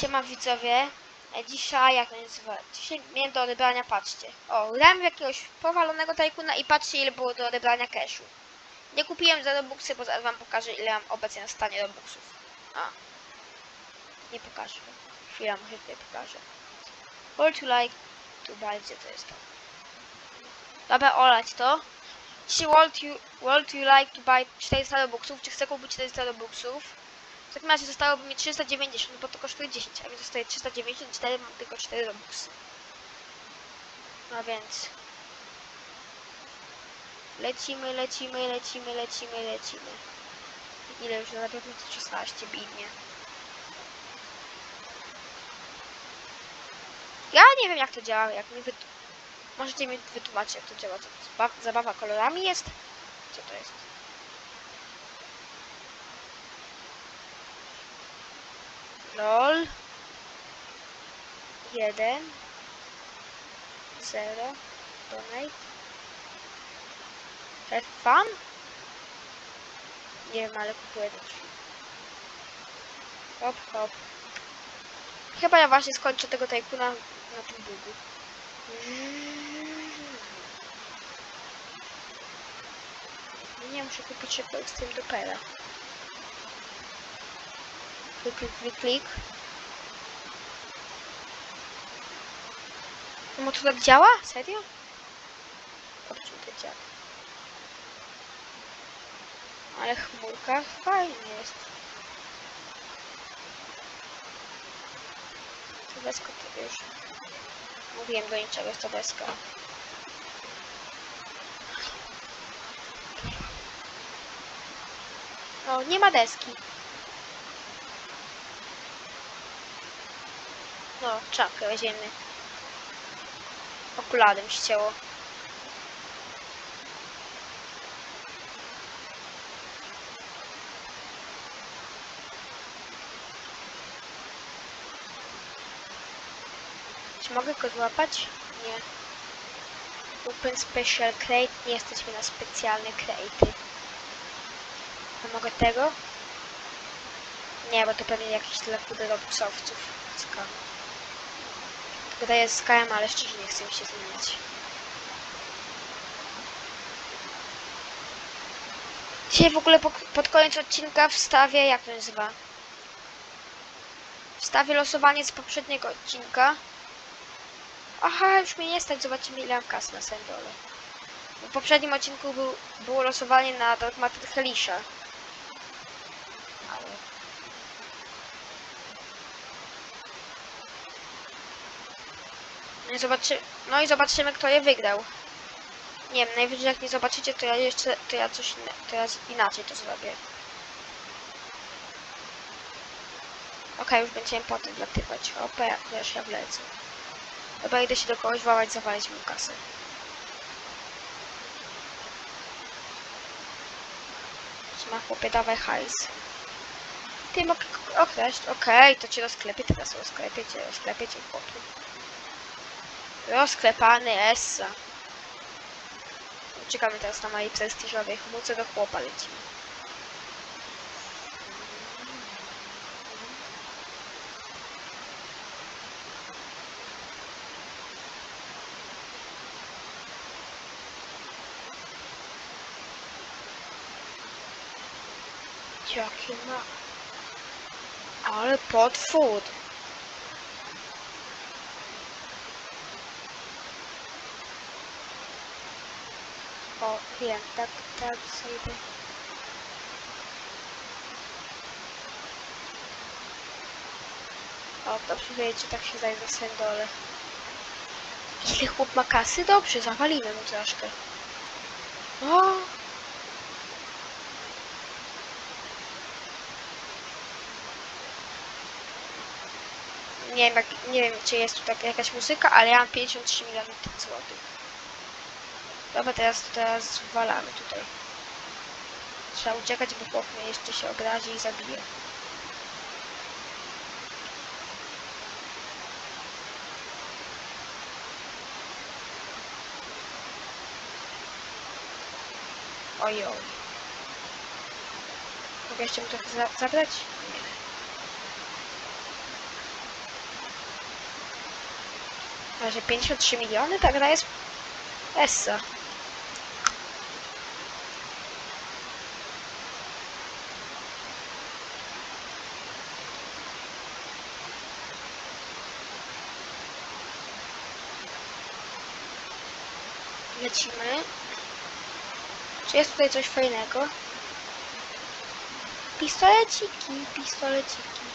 Siema widzowie. E, Dzisiaj, jak to nazywa? Dzisiaj miałem do odebrania, patrzcie. O, grałem w jakiegoś powalonego tajkuna i patrzcie ile było do odebrania cashu. Nie kupiłem za Robuxy, bo zaraz wam pokażę ile mam obecnie na stanie Robuxów. A. Nie pokażę. Chwila, może tutaj pokażę. Would you like to buy, gdzie to jest to? Dobra, olać to. Czy would you, would you like to buy 400 Robuxów? Czy chcę kupić 400 Robuxów? W takim razie zostałoby mi 390, no bo to kosztuje 10, a mi zostaje 394, mam tylko 4 robuxy. No więc... Lecimy, lecimy, lecimy, lecimy, lecimy. Ile już? Na pewno 16 bidnie. Ja nie wiem jak to działa, jak mi wyt... Możecie mi wytłumaczyć jak to działa. To zabawa kolorami jest? Co to jest? LOL. 1 0 donate. Have fun nie wiem ale kupuję też. Hop hop. Chyba ja właśnie skończę tego tajkuna na tym bugu. Nie muszę kupić szybko z tym dopera klik klik klik No to tak działa? Serio? O czym to działa? Ale chmurka fajnie jest. To desko to już. Mówiłem do niczego deska. No, nie ma deski. No, czapkę weźmiemy. Okulary mi ścięło. Czy mogę go złapać? Nie. Open Special Crate. Nie jesteśmy na specjalne crate'y. A mogę tego? Nie, bo to pewnie jakiś dla. Skam. Tylko daję z KM, ale szczerze nie chcę mi się zmieniać. Dzisiaj w ogóle po, pod koniec odcinka wstawię, jak to nazywa? Wstawię losowanie z poprzedniego odcinka. Aha, już mnie nie stać, zobaczymy ile mam kas na Sendole. W poprzednim odcinku był, było losowanie na Darkmatter Helisha. Ale... No i, zobaczy... no i zobaczymy, kto je wygrał. Nie wiem, najwyżej jak nie zobaczycie, to ja jeszcze, to ja coś, inne, to ja inaczej to zrobię. Okej, już będziemy potem wlatywać. Opa, jak też ja wlecę. Dobra, idę się do kogoś wołać, zawalić mu kasę. Ma chłopie, dawaj hajs. Ty mogę określić. Okej, to cię rozklepię teraz, rozklepię cię, rozklepię cię, chłopie. Rozklepany Essa. Czekamy teraz na mojej prestiżowej chmurce do chłopa lecimy. Jakie ma... Ale potwór! O, wiem, tak, tak, sobie. O, dobrze wiecie, tak się zajmę sendole. Ile chłop ma kasy? Dobrze, zawalimy mu troszkę. O! Nie wiem, jak, nie wiem, czy jest tu taka jakaś muzyka, ale ja mam 53 miliony złotych. Dobra, teraz, teraz walamy tutaj. Trzeba uciekać, bo chłop jeszcze się obrazi i zabije. Oj, oj. Mogę jeszcze mu trochę za zabrać? Nie. A że 53 miliony? Ta gra jest Essa. Lecimy. Czy jest tutaj coś fajnego? Pistoleciki, pistoleciki.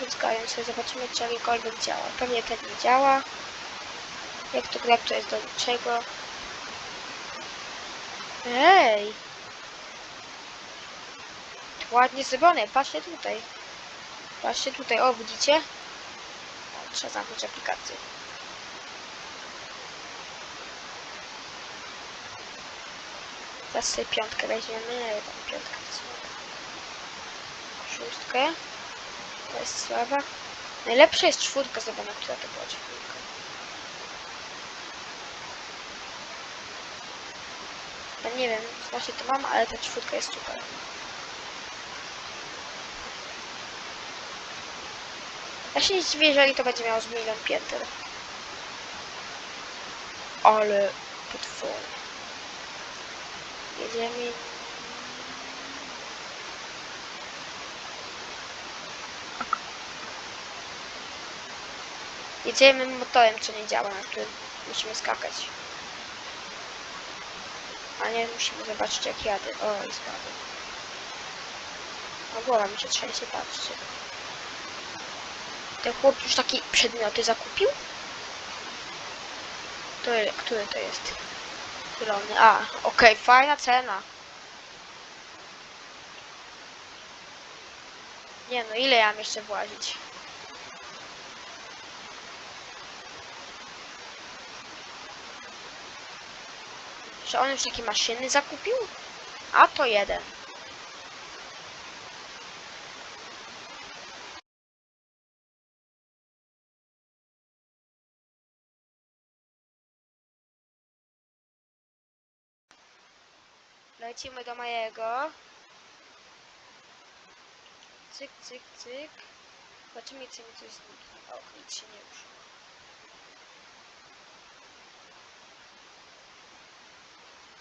Wyzgając sobie, zobaczymy czy jakikolwiek działa. Pewnie ten nie działa. Jak to gra, to jest do niczego. Ej! Ładnie zrobione, patrzcie tutaj. Patrzcie tutaj, o widzicie? O, trzeba zamknąć aplikację. Teraz sobie piątkę weźmiemy, tam piątka to słaba. Szóstkę. To jest słaba. Najlepsza jest czwórka, zobaczmy, która to była czwórka. Ja nie wiem, właśnie to mam, ale ta czwórka jest super. Ja się nie zdziwię, jeżeli to będzie miało z milion pięter. Ale potwornie. Jedziemy. Jedziemy motorem, co nie działa, na którym musimy skakać. A nie, musimy zobaczyć jak jadę. O, i spadłem. No głowa mi się trzęsie, patrzcie. Ten chłop już takie przedmioty zakupił? To, który to jest? Zielony. A, okej, fajna cena. Nie no, ile ja mam jeszcze włazić? Że on już takie maszyny zakupił? A to jeden. Lecimy do mojego. Cyk, cyk, cyk. Zobaczymy, co mi coś zniknie. O, nic się nie ruszyło.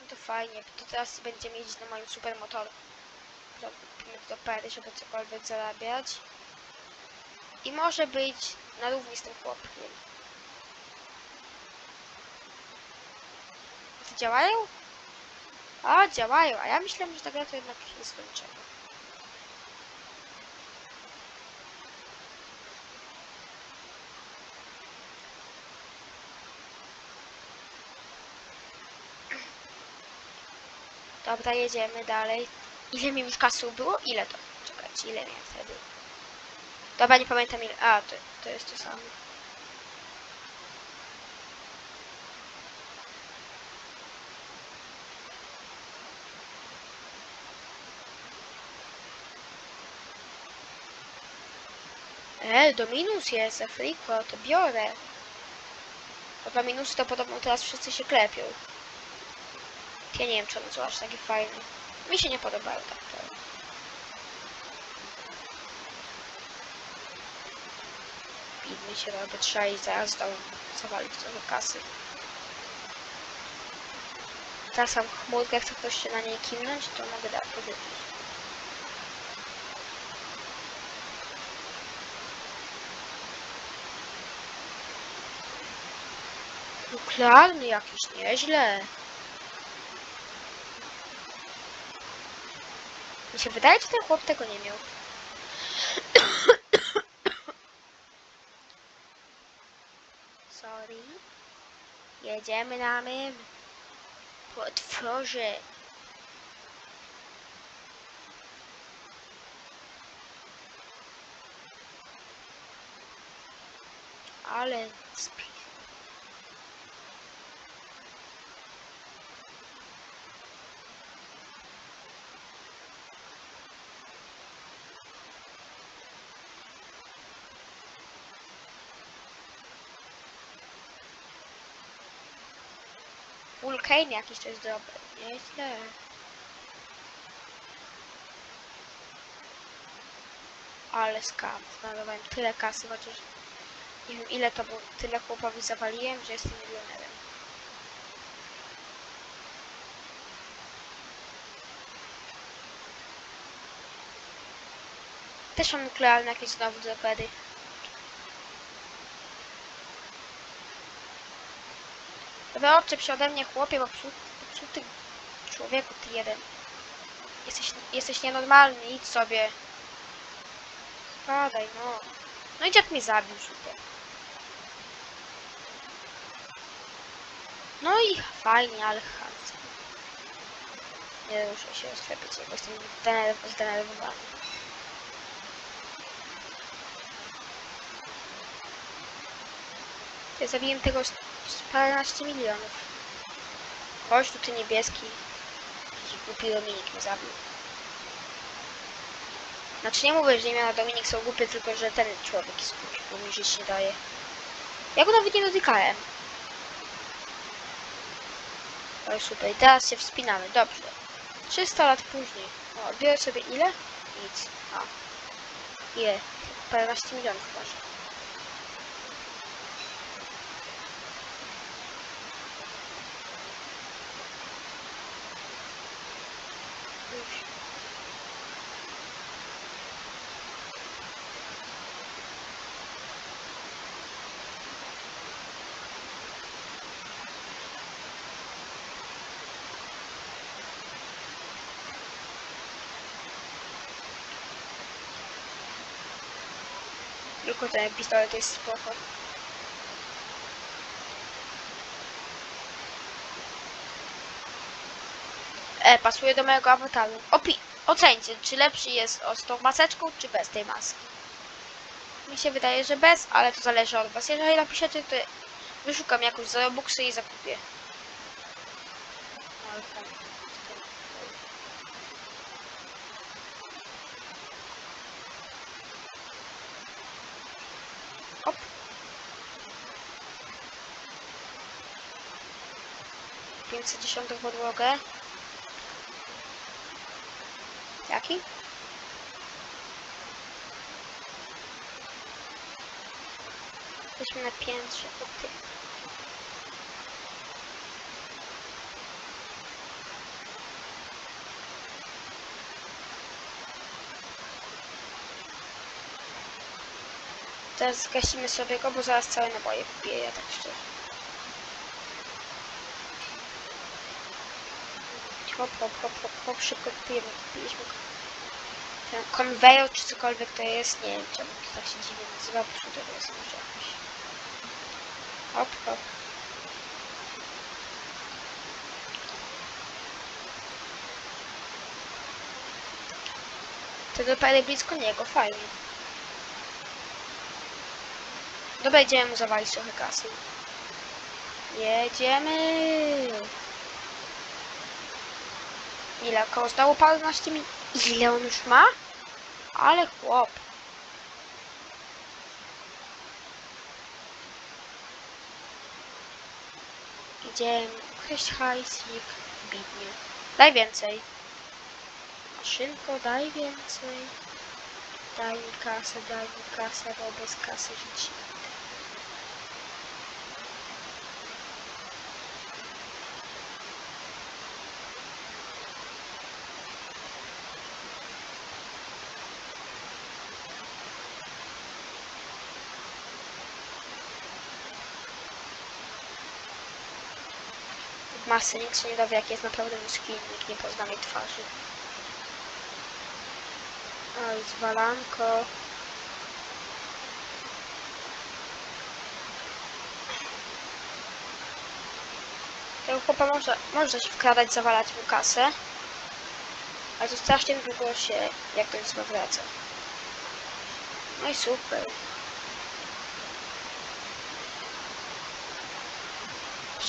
No to fajnie, to teraz będziemy jeździć na moim supermotorku. Zrobimy do pery, żeby cokolwiek zarabiać. I może być na równi z tym chłopkiem. Działają? A, działają, a ja myślałem, że ta gra to jednak jest do niczego. Dobra, jedziemy dalej. Ile mi już kasy było? Ile to? Czekajcie, ile miałem wtedy? Dobra, nie pamiętam ile. A, to, to jest to samo. E, do minus jest, Afriko, to biorę. Dobra, minusy to podobno teraz wszyscy się klepią. Ja nie wiem, czy one są aż takie fajne. Mi się nie podobają tak to. Bidny się robi, trzeba iść zaraz do zawalić trochę kasy. Teraz mam chmurkę, chce ktoś się na niej kimnąć, to mogę dać powiedzieć. Nuklearny jakiś, nieźle. Mi się wydaje, że ten chłop tego nie miał. Sorry. Jedziemy na mym potworze. Ale spi... Vulcane jakiś to jest dobry. Nieźle. Ale skam. Zmarnowałem tyle kasy, chociaż Nie wiem ile to było, tyle chłopowi zawaliłem, że jestem milionerem. Też mam nuklearne jakieś znowu zapady. Wyodczep się ode mnie chłopie, bo psu- popsuty człowieku ty jeden. Jesteś, jesteś nienormalny, idź sobie. Spadaj, no. No i dziad mnie zabił, super. No i fajnie, ale chamsko. Nie muszę się rozślepić, bo jestem zdenerw- zdenerwowany. Ja zabiłem tego paręnaście milionów. Chodź tu, ty niebieski. Głupi Dominik mnie zabił. Znaczy nie mówię, że imiona Dominik są głupie, tylko że ten człowiek jest głupi, bo mi żyć nie daje. Ja go nawet nie dotykałem. Ale super, i teraz się wspinamy, dobrze. 300 lat później. O, biorę sobie ile? Nic. A. Ile? Paręnaście milionów może. Tylko ten pistolet jest spoko. E, pasuje do mojego awataru. Opi ocencie, czy lepszy jest z tą maseczką, czy bez tej maski. Mi się wydaje, że bez, ale to zależy od was. Jeżeli napiszecie, to wyszukam jakąś za i zakupię. Hop. Pięćset podłogę. Jaki? Jesteśmy na piętrze. o ty. Teraz zgasimy sobie go, bo zaraz całe naboje kupię, ja tak szczerze. Hop, hop, hop, hop, hop, szybko kupujemy, kupiliśmy go. Ten konwejor czy cokolwiek to jest, nie wiem czemu to tak się dziwnie nazywa, bo to jest może jakoś. Hop, hop. To dopiero blisko niego, fajnie. Dobra, idziemy mu zawalić trochę kasy. Jedziemy! Ile? Znowu paręnaście mi... Ile on już ma? Ale chłop. Idziemy ukraść hajsik. Bidnie. Daj więcej. Maszynko, daj więcej. Daj mi kasę, daj mi kasę, bo bez kasy żyć masy, nikt się nie dowie, jaki jest naprawdę mój nikt nie pozna mojej twarzy. Oj, zwalanko. Tego chłopa można, można się wkradać, zawalać mu kasę. Ale to strasznie długo się, jak to jest. No i super.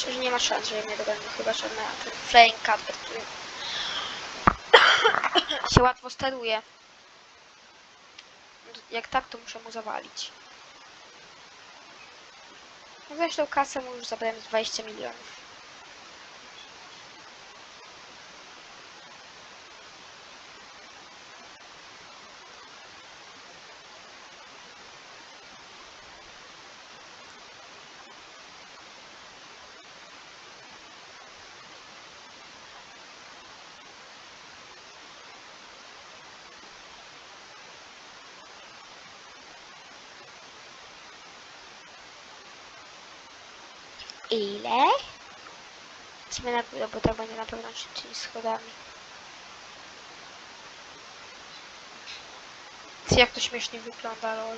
Szczerze nie ma szans, że mnie dogonił, chyba że na ten flying carpet, który się łatwo steruje. Jak tak, to muszę mu zawalić. No Zresztą kasę mu już zabrałem z 20 milionów. Ile? Idźmy na górę, bo to będzie na pewno szybciej schodami. Jak to śmiesznie wygląda, lol.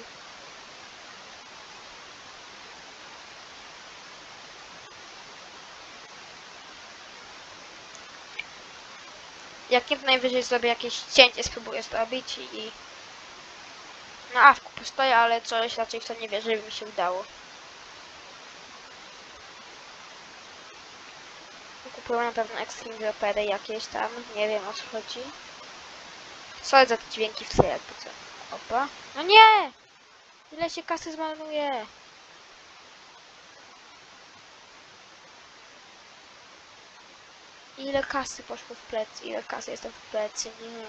Jak najwyżej zrobię jakieś cięcie, spróbuję zrobić i... Na awku postoję, ale coś raczej w to nie wierzę, żeby mi się udało. Kupiłem na pewno Extreme Repery jakieś tam, nie wiem o co chodzi. Co za te dźwięki w tle jakby co. Opa. No nie! Ile się kasy zmarnuje? Ile kasy poszło w plecy? Ile kasy jestem w plecy? Nie.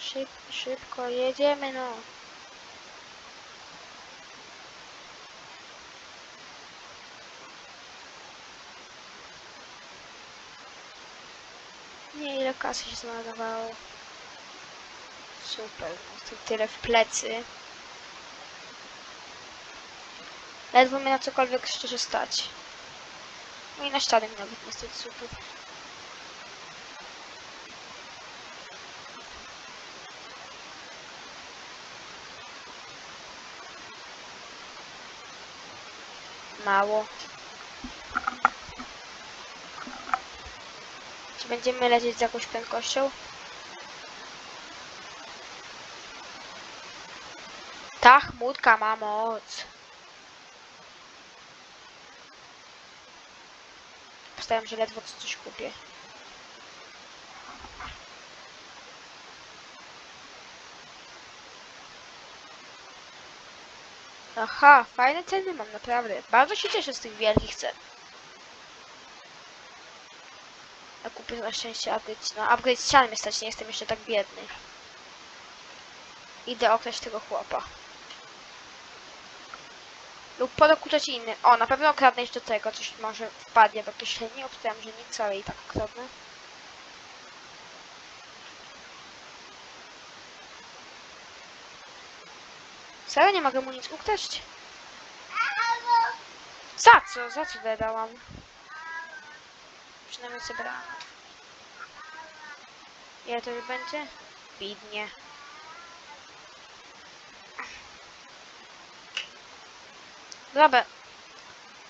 Szyb, szybko, jedziemy no. Nie, ile kasy się zmarnowało. Super, no to tyle w plecy. Ledwo mnie na cokolwiek szczerze stać. No i na ściany mi nawet nie stać, super. Mało. Będziemy lecieć z jakąś prędkością? Ta chmurka ma moc. Postaram się ledwo co- coś kupię. Aha, fajne ceny mam, naprawdę. Bardzo się cieszę z tych wielkich cen. Kupię na szczęście upgrade. No, upgrade ścian mnie stać, nie jestem jeszcze tak biedny. Idę okraść tego chłopa. Lub podokuczać inny. O, na pewno okradnę jeszcze tego, coś może wpadnie do kieszeni. Obstawiam, że nic, ale i tak okradnę. Serio nie mogę mu nic ukraść? Za co? Za co dałam? Przynajmniej sobie brałam. Ile to już będzie? Bidnie. Dobra.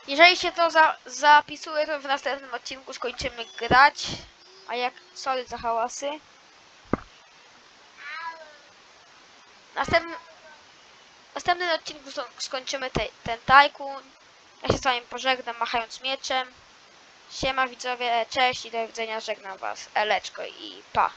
Jeżeli się to za zapisuje, to w następnym odcinku skończymy grać. A jak... Sorry za hałasy. Następny... Następnym odcinku skończymy te, ten tajkun. Ja się z wami pożegnam machając mieczem. Siema widzowie, cześć i do widzenia, żegnam was. Eleczko i pa.